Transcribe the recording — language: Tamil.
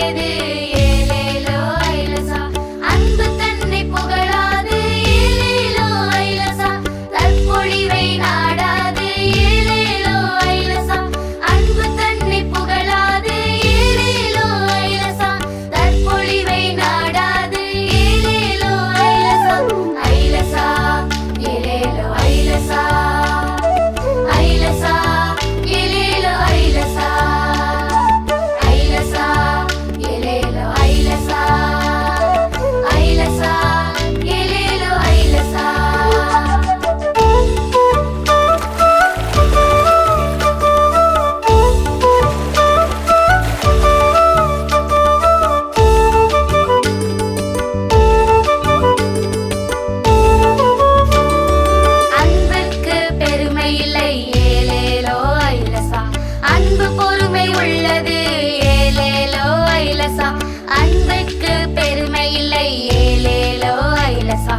பெரியது அன்புக்கு பெருமை இல்லை ஏலேலோ ஐலசா.